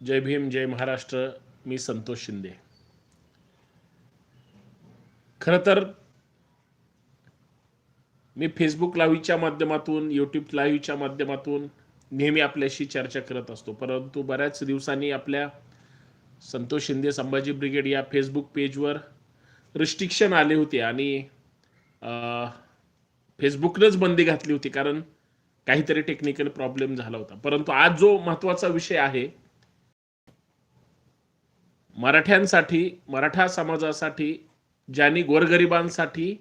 जय भीम जय महाराष्ट्र मी संतोष शिंदे. खरं तर मी फेसबुक लाईव्हच्या माध्यमातून यूट्यूब लाईव्हच्या माध्यमातून नेहमी आपल्याशी चर्चा करत असतो. परंतु बऱ्याच दिवसांनी आपल्या संतोष शिंदे संभाजी ब्रिगेड या फेसबुक पेजवर रिस्ट्रिक्शन आले होते आणि फेसबुकनंच बंदी घातली होती. कारण काहीतरी टेक्निकल प्रॉब्लेम झाला होता. परंतु आज जो महत्त्वाचा विषय आहे मराठ्यांसाठी मराठा समाजासाठी ज्यांनी गोरगरिबांसाठी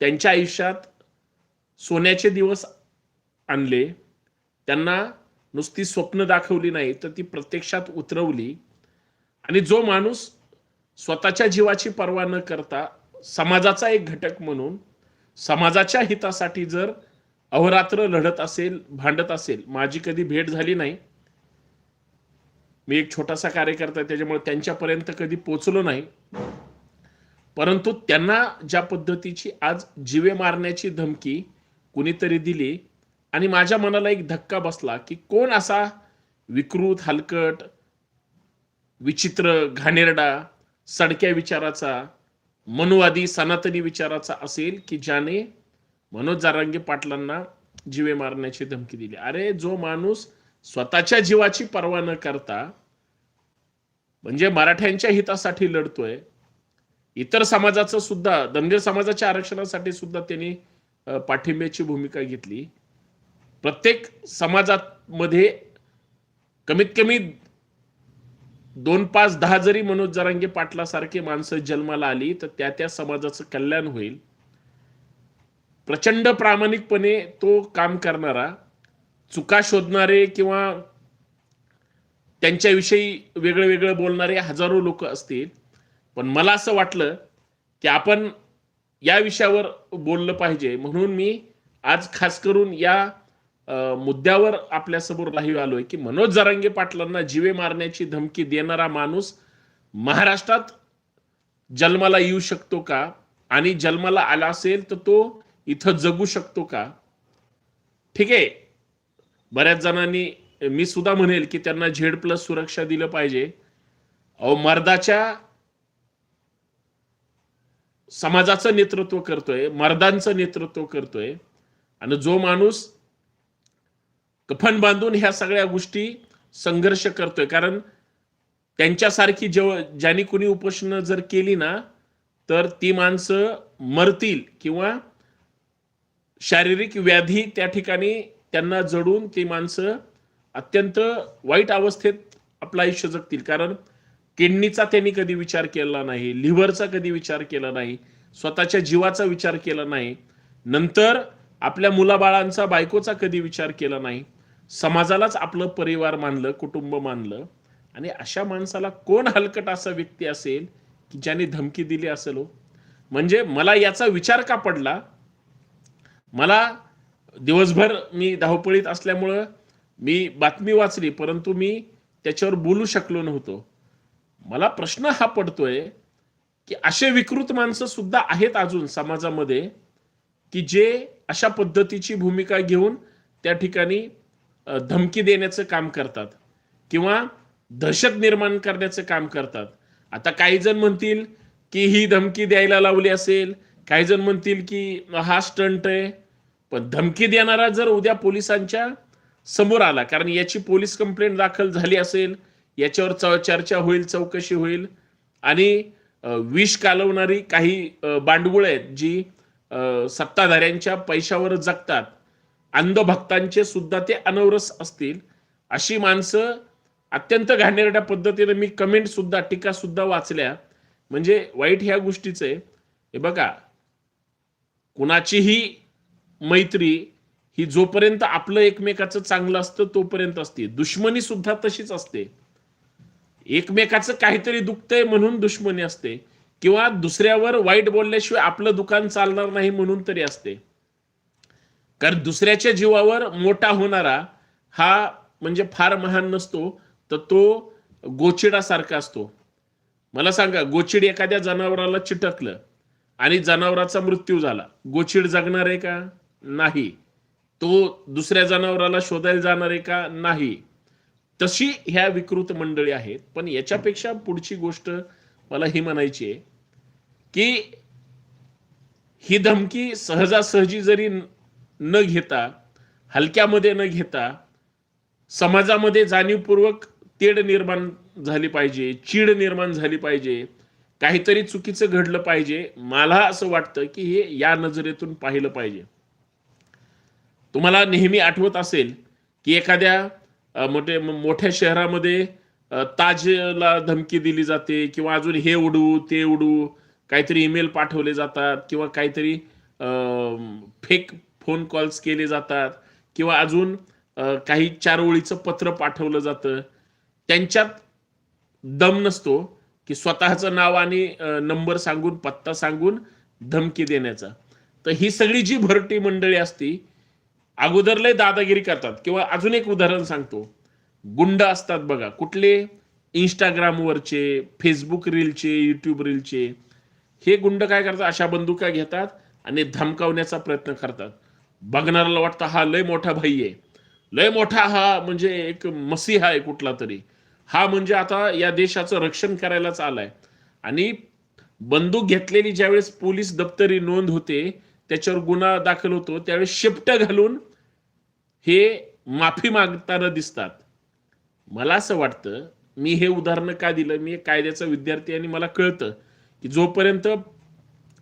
त्यांच्या आयुष्यात सोन्याचे दिवस आणले त्यांना नुसती स्वप्न दाखवली नाही तर ती प्रत्यक्षात उतरवली. आणि जो माणूस स्वतःच्या जीवाची पर्वा न करता समाजाचा एक घटक म्हणून समाजाच्या हितासाठी जर अहोरात्र लढत असेल भांडत असेल माझी कधी भेट झाली नाही मी एक छोटासा कार्यकर्ता त्याच्यामुळे त्यांच्यापर्यंत कधी पोचलो नाही. परंतु त्यांना ज्या पद्धतीची आज जीवे मारण्याची धमकी कुणीतरी दिली आणि माझ्या मनाला एक धक्का बसला की कोण असा विकृत हलकट विचित्र घाणेरडा सडक्या विचाराचा मनुवादी सनातनी विचाराचा असेल की ज्याने मनोज जारांगे पाटलांना जीवे मारण्याची धमकी दिली. अरे जो माणूस स्वतःच्या जीवाची पर्वा न करता म्हणजे मराठ्यांच्या हितासाठी लढतोय इतर समाजाचं सुद्धा धनगर समाजाच्या आरक्षणासाठी सुद्धा त्यांनी पाठिंब्याची भूमिका घेतली. प्रत्येक समाजामध्ये कमीत कमी दोन पाच दहा जरी मनोज जरांगे पाटलासारखी माणसं जन्माला आली तर त्या त्या समाजाचं कल्याण होईल. प्रचंड प्रामाणिकपणे तो काम करणारा चुका शोधणारे किंवा त्यांच्याविषयी वेगळं वेगळं बोलणारे हजारो लोक असतील. पण मला असं वाटलं की आपण या विषयावर बोललं पाहिजे. म्हणून मी आज खास करून या मुद्द्यावर आपल्यासमोर लाईव्ह आलोय की मनोज जरांगे पाटलांना जीवे मारण्याची धमकी देणारा माणूस महाराष्ट्रात जन्माला येऊ शकतो का? आणि जन्माला आला असेल तर तो इथं जगू शकतो का? ठीक आहे? बऱ्याच जणांनी मी सुद्धा म्हणेल की त्यांना झेड प्लस सुरक्षा दिलं पाहिजे. अहो मर्दाच्या समाजाचं नेतृत्व करतोय मर्दांचं नेतृत्व करतोय आणि जो माणूस कफन बांधून ह्या सगळ्या गोष्टी संघर्ष करतोय कारण त्यांच्यासारखी जेव ज्यांनी कुणी उपोषण जर केली ना तर ती माणसं मरतील किंवा शारीरिक व्याधी त्या ठिकाणी त्यांना जडून ती माणसं अत्यंत वाईट अवस्थेत आपलं आयुष्य जगतील. कारण किडनीचा त्यांनी कधी विचार केला नाही लिव्हरचा कधी विचार केला नाही स्वतःच्या जीवाचा विचार केला नाही नंतर आपल्या मुलाबाळांचा बायकोचा कधी विचार केला नाही समाजालाच आपलं परिवार मानलं कुटुंब मानलं आणि अशा माणसाला कोण हलकट असा व्यक्ती असेल की ज्याने धमकी दिली असेल हो? म्हणजे मला याचा विचार का पडला? मला दिवसभर मी धावपळीत असल्यामुळं मी बातमी वाचली परंतु मी त्याच्यावर बोलू शकलो नव्हतो. मला प्रश्न हा पडतोय की असे विकृत माणसं सुद्धा आहेत अजून समाजामध्ये की जे अशा पद्धतीची भूमिका घेऊन त्या ठिकाणी धमकी देण्याचं काम करतात किंवा दहशत निर्माण करण्याचं काम करतात. आता काही जण म्हणतील की ही धमकी द्यायला लावली असेल काही जण म्हणतील की हा स्टंट आहे. पण धमकी देणारा जर उद्या पोलिसांच्या समोर आला कारण याची पोलीस कंप्लेंट दाखल झाली असेल याच्यावर चव चर्चा होईल चौकशी होईल आणि विष कालवणारी काही बांडगुळ आहेत जी सत्ताधाऱ्यांच्या पैशावर जगतात अंधभक्तांचे सुद्धा ते अनवरस असतील अशी माणसं अत्यंत घाणेरड्या पद्धतीने मी कमेंट सुद्धा टीका सुद्धा वाचल्या. म्हणजे वाईट ह्या गोष्टीचं आहे. हे बघा कुणाचीही मैत्री ही जोपर्यंत आपलं एकमेकाचं चांगलं असतं तोपर्यंत असते. दुश्मनी सुद्धा तशीच असते. एकमेकाचं काहीतरी दुखतंय म्हणून दुश्मनी असते. किंवा दुसऱ्यावर वाईट बोलल्याशिवाय आपलं दुकान चालणार नाही म्हणून तरी असते. कारण दुसऱ्याच्या जीवावर मोठा होणारा हा म्हणजे फार महान नसतो तर तो गोचिडासारखा असतो. मला सांगा गोचिड एखाद्या जनावराला चिटकलं आणि जनावराचा मृत्यू झाला. गोचिड जगणार आहे का? नाही. तो दुसऱ्या जनावराला शोधायला जाणार आहे का? नाही. तशी ह्या विकृत मंडळी आहेत. पण याच्यापेक्षा पुढची गोष्ट मला ही म्हणायची आहे की ही धमकी सहजासहजी जरी न घेता हलक्यामध्ये न घेता समाजामध्ये जाणीवपूर्वक तेढ निर्माण झाली पाहिजे चीड निर्माण झाली पाहिजे काहीतरी चुकीचं घडलं पाहिजे मला असं वाटतं की हे या नजरेतून पाहिलं पाहिजे. तुम्हाला नेहमी आठवत असेल की एखाद्या मोठे मोठ्या शहरामध्ये ताजला धमकी दिली जाते किंवा अजून हे उडू ते उडू काहीतरी ईमेल पाठवले जातात किंवा काहीतरी फेक फोन कॉल्स केले जातात किंवा अजून काही चार ओळीचं पत्र पाठवलं जातं. त्यांच्यात दम नसतो की स्वतःचं नाव आणि नंबर सांगून पत्ता सांगून धमकी देण्याचा. तर ही सगळी जी भरटी मंडळी असती अगोदर लय दादागिरी करतात. किंवा अजून एक उदाहरण सांगतो. गुंड असतात बघा. कुठले? इंस्टाग्रामवरचे फेसबुक रीलचे युट्यूब रीलचे. हे गुंड काय करतात? अशा बंदुका घेतात आणि धमकावण्याचा प्रयत्न करतात. बघणाऱ्याला वाटतं हा लय मोठा भाई आहे. लय मोठा हा म्हणजे एक मसीहा आहे कुठला तरी. हा म्हणजे आता या देशाचं रक्षण करायलाच आलाय. आणि बंदूक घेतलेली ज्यावेळेस पोलीस दप्तरी नोंद होते त्याच्यावर गुन्हा दाखल होतो त्यावेळेस शिफ्ट घालून हे माफी मागताना दिसतात. मला असं वाटतं मी हे उदाहरण का दिलं? मी कायद्याचा विद्यार्थी आणि मला कळतं की जोपर्यंत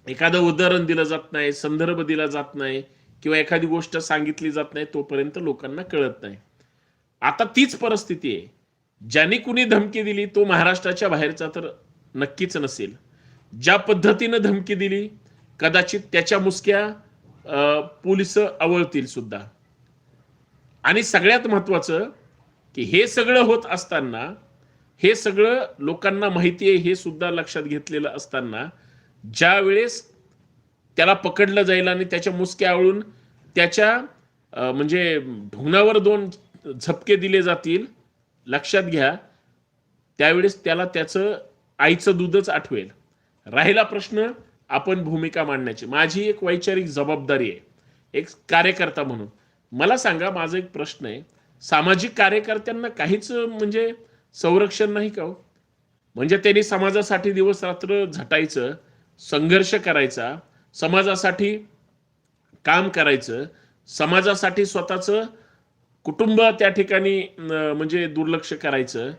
एखादं उदाहरण दिलं जात नाही संदर्भ दिला जात नाही किंवा एखादी गोष्ट सांगितली जात नाही तोपर्यंत लोकांना कळत नाही. आता तीच परिस्थिती आहे. ज्याने कुणी धमकी दिली तो महाराष्ट्राच्या बाहेरचा तर नक्कीच नसेल. ज्या पद्धतीनं धमकी दिली कदाचित त्याच्या मुसक्या अं, पोलीस आवळतील सुद्धा. आणि सगळ्यात महत्वाचं की हे सगळं होत असताना हे सगळं लोकांना माहिती आहे हे सुद्धा लक्षात घेतलेलं असताना ज्या वेळेस त्याला पकडलं जाईल आणि त्याच्या मुसक्या आवळून त्याच्या म्हणजे ढुंगणावर दोन झपके दिले जातील लक्षात घ्या त्यावेळेस त्याला त्याचं आईचं दूधच आठवेल. राहिला प्रश्न आपण भूमिका मांडण्याची. माझी एक वैचारिक जबाबदारी आहे. एक कार्यकर्ता म्हणून. मला सांगा माझा एक प्रश्न आहे सामाजिक कार्यकर्त्यांना काहीच म्हणजे संरक्षण नाही का हो? म्हणजे त्यांनी समाजासाठी दिवस रात्र झटायचं संघर्ष करायचा समाजासाठी काम करायचं समाजासाठी स्वतःचं कुटुंब त्या ठिकाणी म्हणजे दुर्लक्ष करायचं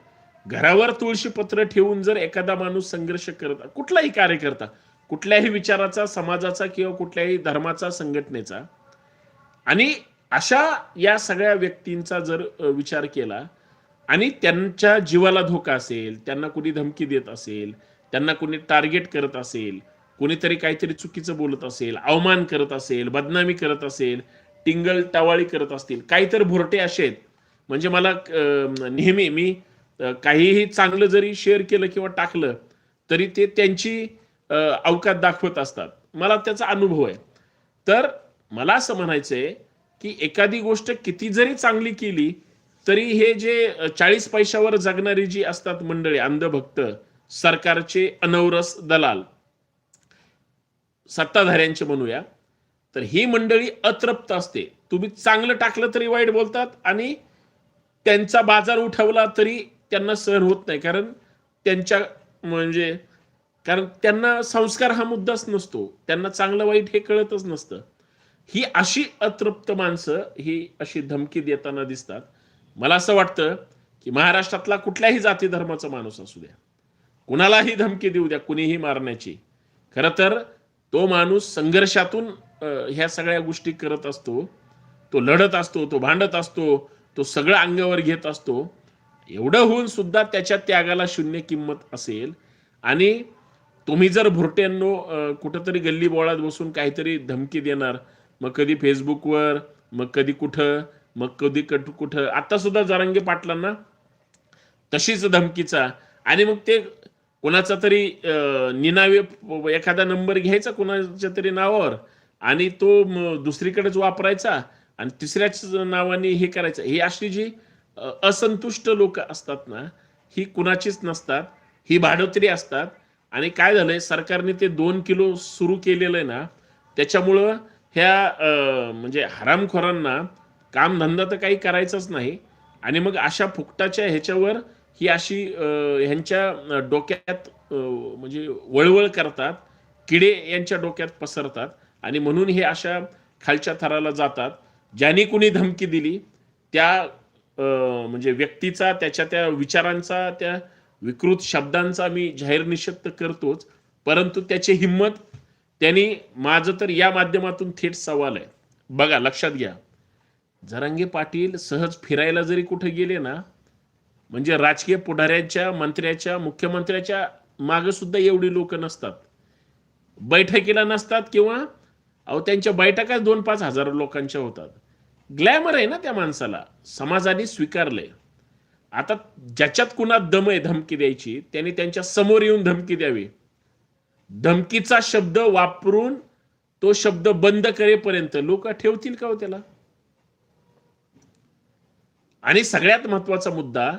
घरावर तुळशी पत्र ठेवून जर एखादा माणूस संघर्ष करत कुठलाही कार्यकर्ता कुठल्याही विचाराचा समाजाचा किंवा कुठल्याही धर्माचा संघटनेचा आणि अशा या सगळ्या व्यक्तींचा जर विचार केला आणि त्यांच्या जीवाला धोका असेल त्यांना कुणी धमकी देत असेल त्यांना कुणी टार्गेट करत असेल कुणीतरी काहीतरी चुकीचं बोलत असेल अवमान करत असेल बदनामी करत असेल टिंगल टावाळी करत असतील काहीतरी भुरटे असे आहेत. म्हणजे मला नेहमी मी काहीही चांगलं जरी शेअर केलं किंवा टाकलं तरी ते त्यांची अवकात दाखवत असतात. मला त्याचा अनुभव आहे. तर मला असं म्हणायचंय की एखादी गोष्ट किती जरी चांगली केली तरी हे जे चाळीस पैशावर जगणारी जी असतात मंडळी अंधभक्त सरकारचे अनवरस दलाल सत्ताधाऱ्यांचे म्हणूया तर ही मंडळी अतृप्त असते. तुम्ही चांगलं टाकलं तरी वाईट बोलतात आणि त्यांचा बाजार उठवला तरी त्यांना सहन होत नाही. कारण त्यांच्या म्हणजे कारण त्यांना संस्कार हा मुद्दाच नसतो. त्यांना चांगलं वाईट हे कळतच नसतं. ही अशी अतृप्त माणसं ही अशी धमकी देताना दिसतात. मला असं वाटतं की महाराष्ट्रातला कुठल्याही जाती धर्माचा माणूस असू द्या. कुणालाही धमकी देऊ द्या कुणीही मारण्याची. खरं तर तो माणूस संघर्षातून ह्या सगळ्या गोष्टी करत असतो. तो लढत असतो तो भांडत असतो तो सगळं अंगावर घेत असतो. एवढं होऊन सुद्धा त्याच्या त्यागाला शून्य किंमत असेल. आणि तुम्ही जर भुरट्यांनो कुठंतरी गल्ली बोळात बसून काहीतरी धमकी देणार मग कधी फेसबुकवर मग कधी कुठं मग कधी कट कुठं. आता सुद्धा जरांगे पाटलांना तशीच धमकीचा. आणि मग ते कोणाचा तरी निनावे एखादा नंबर घ्यायचा कोणाच्या तरी नावावर आणि तो दुसरीकडेच वापरायचा आणि तिसऱ्याच नावाने हे करायचं. ही अशी जी असंतुष्ट लोक असतात ना ही कुणाचीच नसतात. ही भाडोत्री असतात. आणि काय झालंय सरकारने ते दोन किलो सुरू केलेलं आहे ना त्याच्यामुळं ह्या म्हणजे हरामखोरांना कामधंदा तर काही करायचाच नाही. आणि मग अशा फुकटाच्या ह्याच्यावर ही अशी अं, ह्यांच्या डोक्यात म्हणजे वळवळ करतात किडे यांच्या डोक्यात पसरतात आणि म्हणून हे अशा खालच्या थराला जातात. ज्यांनी कुणी धमकी दिली त्या अं, म्हणजे व्यक्तीचा त्याच्या त्या विचारांचा त्या विकृत शब्दांचा मी जाहीर निषेध करतोच. परंतु त्याची हिंमत त्यांनी माझं तर या माध्यमातून थेट सवाल आहे. बघा लक्षात घ्या. जरांगे पाटील सहज फिरायला जरी कुठे गेले ना म्हणजे राजकीय पुढाऱ्यांच्या मंत्र्याच्या मुख्यमंत्र्याच्या मागे सुद्धा एवढी लोक नसतात. बैठकीला नसतात किंवा अहो त्यांच्या बैठकाच दोन पाच हजार लोकांच्या होतात. ग्लॅमर आहे ना त्या माणसाला. समाजाने स्वीकारलंय. आता ज्याच्यात कुणात दम आहे धमकी द्यायची त्यांनी त्यांच्यासमोर येऊन धमकी द्यावी. धमकीचा शब्द वापरून तो शब्द बंद करेपर्यंत लोक ठेवतील का हो त्याला? आणि सगळ्यात महत्त्वाचा मुद्दा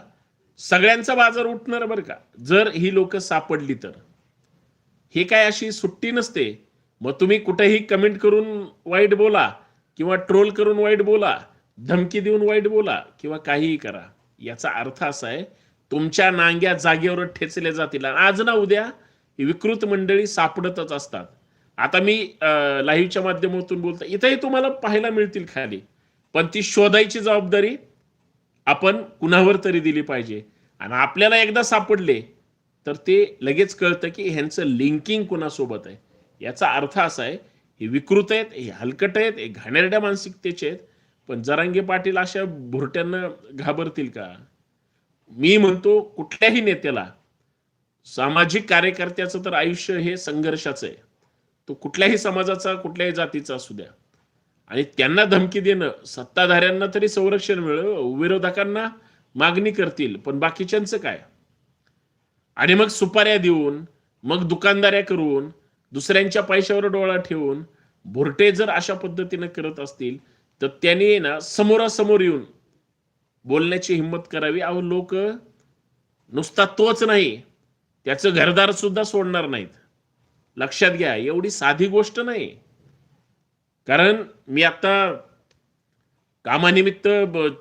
सगळ्यांचा बाजार उठणार बरं का? जर ही लोक सापडली तर. हे काय अशी सुट्टी नसते? मग तुम्ही कुठेही कमेंट करून वाईट बोला किंवा ट्रोल करून वाईट बोला धमकी देऊन वाईट बोला किंवा काहीही करा. याचा अर्थ असा आहे तुमच्या नांग्या जागेवर ठेचले जातील. आणि आज ना उद्या ही विकृत मंडळी सापडतच असतात. आता मी लाईव्हच्या माध्यमातून बोलतो इथंही तुम्हाला पाहायला मिळतील खाली. पण ती शोधायची जबाबदारी आपण कुणावर तरी दिली पाहिजे. आणि आपल्याला एकदा सापडले तर ते लगेच कळतं की ह्यांचं लिंकिंग कुणासोबत आहे. याचा अर्थ असा आहे हे विकृत आहेत हे हलकट आहेत हे घाणेरड्या मानसिकतेचे आहेत. पण जरांगे पाटील अशा भुरट्यांना घाबरतील का? मी म्हणतो कुठल्याही नेत्याला सामाजिक कार्यकर्त्याचं तर आयुष्य हे संघर्षाचं आहे. तो कुठल्याही समाजाचा कुठल्याही जातीचा असू द्या. आणि त्यांना धमकी देणं सत्ताधाऱ्यांना तरी संरक्षण मिळव विरोधकांना मागणी करतील पण बाकीच्यांचं काय? आणि मग सुपाऱ्या देऊन मग दुकानदाऱ्या करून दुसऱ्यांच्या पैशावर डोळा ठेवून भुरटे जर अशा पद्धतीने करत असतील तर त्यांनी ना समोरासमोर येऊन बोलण्याची हिंमत करावी. अहो लोक नुसता तोच नाही. त्याचं घरदार सुद्धा सोडणार नाहीत. लक्षात घ्या एवढी साधी गोष्ट नाही. कारण मी आता कामानिमित्त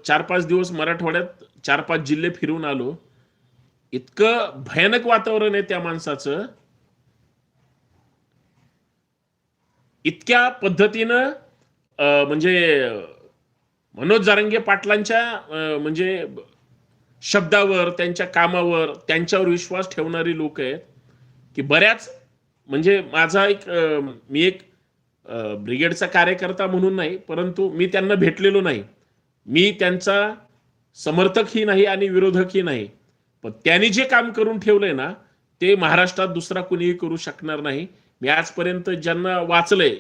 चार पाच दिवस मराठवाड्यात चार पाच जिल्हे फिरून आलो. इतकं भयानक वातावरण आहे त्या माणसाचं. इतक्या पद्धतीनं अं, म्हणजे मनोज जारंगे पाटलांच्या म्हणजे शब्दावर त्यांच्या कामावर त्यांच्यावर विश्वास ठेवणारी लोक आहेत की बऱ्याच म्हणजे माझा एक मी एक ब्रिगेडचा कार्यकर्ता म्हणून नाही परंतु मी त्यांना भेटलेलो नाही. मी त्यांचा समर्थकही नाही आणि विरोधकही नाही. पण त्यांनी जे काम करून ठेवलंय ना ते महाराष्ट्रात दुसरा कुणीही करू शकणार नाही. मी आजपर्यंत ज्यांना वाचलंय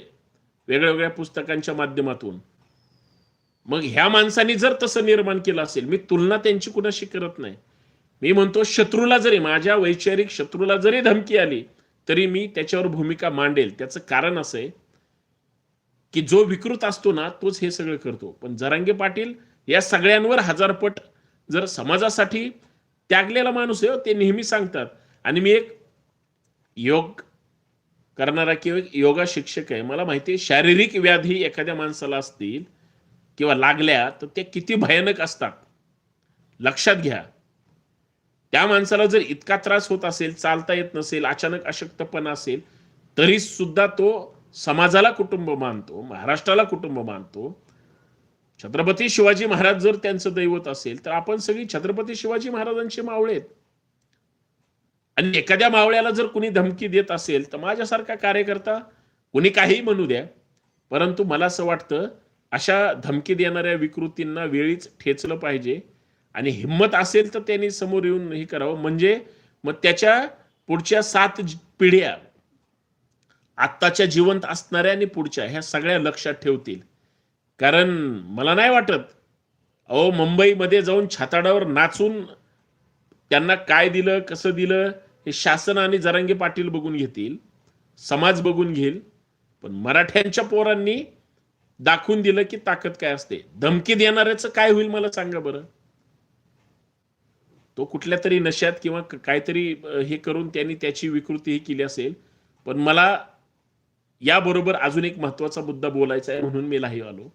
वेगळ्या वेगळ्या पुस्तकांच्या माध्यमातून मग ह्या माणसांनी जर तसं निर्माण केलं असेल मी तुलना त्यांची कुणाशी करत नाही. मी म्हणतो शत्रूला जरी माझ्या वैचारिक शत्रूला जरी धमकी आली तरी मी त्याच्यावर भूमिका मांडेल. त्याचं कारण असं आहे की जो विकृत असतो ना तोच हे सगळं करतो. पण जरांगे पाटील या सगळ्यांवर हजारपट जर समाजासाठी त्यागलेला माणूस आहे ते नेहमी सांगतात. आणि मी एक योग करणारा किंवा एक योगा शिक्षक आहे. मला माहिती आहे शारीरिक व्याधी एखाद्या माणसाला असतील किंवा लागल्या तर त्या किती भयानक असतात. लक्षात घ्या. त्या माणसाला जर इतका त्रास होत असेल चालता येत नसेल अचानक अशक्तपणा असेल तरी सुद्धा तो समाजाला कुटुंब मानतो महाराष्ट्राला कुटुंब मानतो. छत्रपती शिवाजी महाराज जर त्यांचं दैवत असेल तर आपण सगळी छत्रपती शिवाजी महाराजांचे मावळे आहेत. आणि एखाद्या मावळ्याला जर कुणी धमकी देत असेल तर माझ्यासारखा कार्यकर्ता कुणी काही म्हणू द्या परंतु मला असं वाटतं अशा धमकी देणाऱ्या विकृतींना वेळीच ठेचलं पाहिजे आणि हिंमत असेल तर त्यांनी समोर येऊन हे करावं. म्हणजे मग त्याच्या पुढच्या सात पिढ्या आत्ताच्या जिवंत असणाऱ्या आणि पुढच्या ह्या सगळ्या लक्षात ठेवतील. कारण मला नाही वाटत अहो मुंबईमध्ये जाऊन छाताडावर नाचून त्यांना काय दिलं कसं दिलं हे शासन आणि जरांगे पाटील बघून घेतील समाज बघून घेईल. पण मराठ्यांच्या पोरांनी दाखवून दिलं की ताकद काय असते? धमकी देणाऱ्याचं काय होईल मला सांगा बरं. तो कुठल्या तरी नशात किंवा काहीतरी हे करून त्यांनी त्याची विकृती ही केली असेल. पण मला याबरोबर अजून एक महत्त्वाचा मुद्दा बोलायचा आहे म्हणून मी लाही आलो.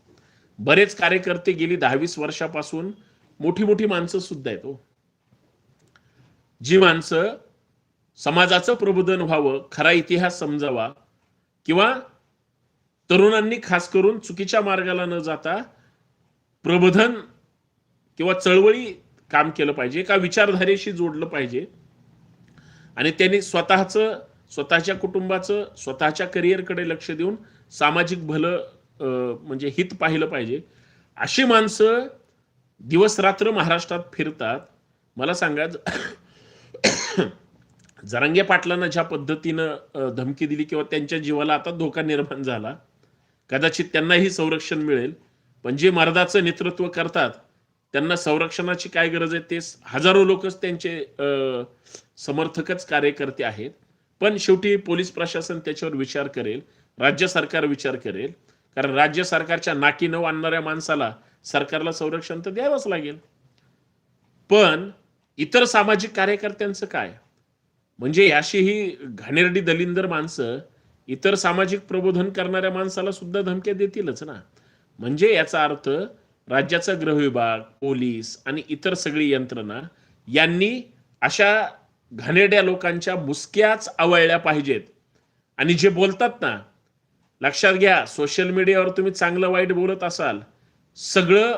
बरेच कार्यकर्ते गेली दहावीस वर्षापासून. मोठी मोठी माणसं सुद्धा आहेत हो. जी माणसं समाजाचं प्रबोधन व्हावं खरा इतिहास समजावा किंवा तरुणांनी खास करून चुकीच्या मार्गाला न जाता प्रबोधन किंवा चळवळी काम केलं पाहिजे एका विचारधारेशी जोडलं पाहिजे. आणि त्यांनी स्वतःचं स्वतःच्या कुटुंबाचं स्वतःच्या करिअरकडे लक्ष देऊन सामाजिक भलं अं, म्हणजे हित पाहिलं पाहिजे. अशी माणसं दिवस रात्र महाराष्ट्रात फिरतात. मला सांगा जरांगे पाटलांना ज्या पद्धतीनं धमकी दिली किंवा त्यांच्या जीवाला आता धोका निर्माण झाला कदाचित त्यांनाही संरक्षण मिळेल. पण जे मर्दाचं नेतृत्व करतात त्यांना संरक्षणाची काय गरज आहे ते हजारो लोकच त्यांचे अं, समर्थकच कार्यकर्ते आहेत. पण शेवटी पोलीस प्रशासन त्याच्यावर विचार करेल राज्य सरकार विचार करेल. कारण राज्य सरकारच्या नाकी न आणणाऱ्या माणसाला सरकारला संरक्षण तर द्यावंच लागेल. पण इतर सामाजिक कार्यकर्त्यांचं काय? म्हणजे अशी ही घाणेरडी दलिंदर माणसं इतर सामाजिक प्रबोधन करणाऱ्या माणसाला सुद्धा धमक्या देतीलच ना. म्हणजे याचा अर्थ राज्याचा गृह विभाग पोलीस आणि इतर सगळी यंत्रणा यांनी अशा घाणेरड्या लोकांच्या मुसक्याच आवळल्या पाहिजेत. आणि जे बोलतात ना लक्षात घ्या सोशल मीडियावर तुम्ही चांगलं वाईट बोलत असाल सगळं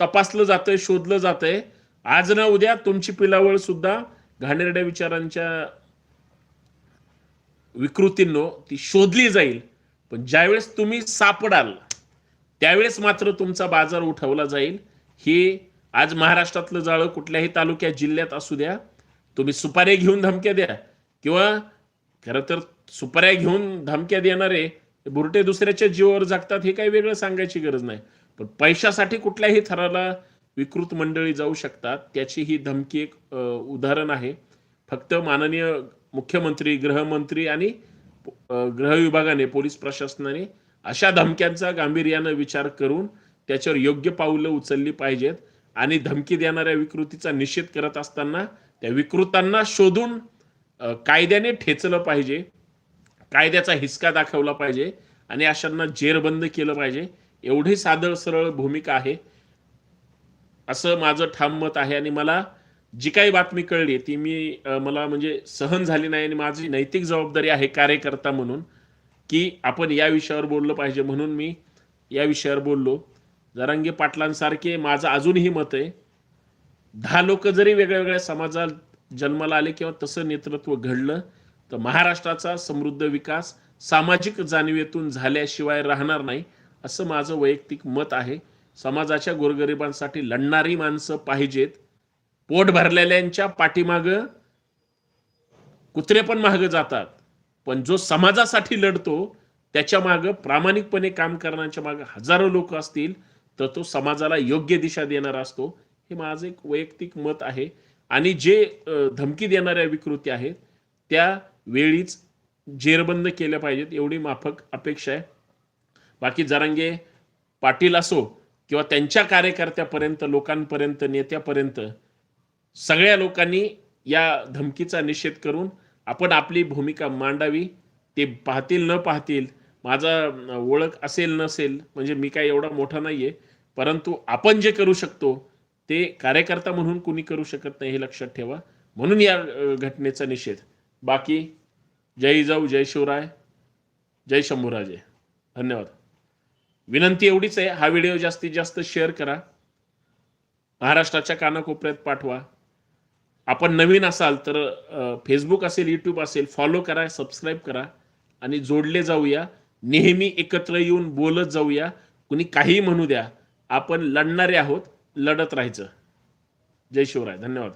तपासलं जातंय शोधलं जातंय. आज ना उद्या तुमची पिलावळ सुद्धा घाणेरड्या विचारांच्या विकृतींनो ती शोधली जाईल. पण ज्यावेळेस तुम्ही सापडाल त्यावेळेस मात्र तुमचा बाजार उठवला जाईल. हे आज महाराष्ट्रातलं जाळं कुठल्याही तालुक्यात जिल्ह्यात असू द्या तुम्ही सुपाऱ्या घेऊन धमक्या द्या. किंवा खरं तर सुपाऱ्या घेऊन धमक्या देणारे बुरटे दुसऱ्याच्या जीवावर जगतात हे काही वेगळं सांगायची गरज नाही. पण पैशासाठी कुठल्याही थराला विकृत मंडळी जाऊ शकतात त्याची ही धमकी एक उदाहरण आहे. फक्त माननीय मुख्यमंत्री गृहमंत्री आणि अ, गृह विभागाने पोलीस प्रशासनाने अशा धमक्यांचा गांभीर्यानं विचार करून त्याच्यावर योग्य पावलं उचलली पाहिजेत आणि धमकी देणाऱ्या विकृतीचा निषेध करत असताना त्या विकृतांना शोधून कायद्याने ठेचलं पाहिजे कायद्याचा हिसका दाखवला पाहिजे आणि अशांना जेरबंद केलं पाहिजे. एवढी सादळ सरळ भूमिका आहे. असं माझं ठाम मत आहे आणि मला जी काही बातमी कळली ती मी मला म्हणजे सहन झाली नाही आणि माझी नैतिक जबाबदारी आहे कार्यकर्ता म्हणून की आपण या विषयावर बोललं पाहिजे म्हणून मी या विषयावर बोललो. जरांगे पाटलांसारखे माझं अजूनही मत आहे दहा लोक जरी वेगळ्या वेगळ्या समाजात जन्माला आले किंवा तसं नेतृत्व घडलं तर महाराष्ट्राचा समृद्ध विकास सामाजिक जाणीवेतून झाल्याशिवाय राहणार नाही असं माझं वैयक्तिक मत आहे. समाजाच्या गोरगरिबांसाठी लढणारी माणसं पाहिजेत. पोट भरलेल्यांच्या पाठीमागं कुत्रे पण मागं जातात. पण जो समाजासाठी लढतो त्याच्या मागं प्रामाणिकपणे काम करण्याच्या मागं हजारो लोक असतील तर तो समाजाला योग्य दिशा देणारा असतो. हे माझं एक वैयक्तिक मत आहे. आणि जे धमकी देणाऱ्या विकृती आहेत त्या वेळीच जेरबंद केल्या पाहिजेत एवढी माफक अपेक्षा आहे. बाकी जरांगे पाटील असो किंवा त्यांच्या कार्यकर्त्यापर्यंत लोकांपर्यंत नेत्यापर्यंत सगळ्या लोकांनी या धमकीचा निषेध करून आपण आपली भूमिका मांडावी. ते पाहतील न पाहतील माझा ओळख असेल नसेल म्हणजे मी काय एवढा मोठा नाहीये. परंतु आपण जे करू शकतो ते कार्यकर्ता म्हणून कुणी करू शकत नाही हे लक्षात ठेवा. म्हणून या घटनेचा निषेध. बाकी जय जाऊ जय शिवराय जय शंभूराजे. धन्यवाद. विनंती एवढीच आहे हा व्हिडिओ जास्तीत जास्त शेअर करा. महाराष्ट्राच्या कानाकोपऱ्यात पाठवा. आपण नवीन असाल तर फेसबुक असेल यूट्यूब असेल फॉलो करा सबस्क्राईब करा आणि जोडले जाऊया. नेहमी एकत्र येऊन बोलत जाऊया. कुणी काही म्हणू द्या आपण लढणारे आहोत लढत राहायचं. जय शिवराय. धन्यवाद.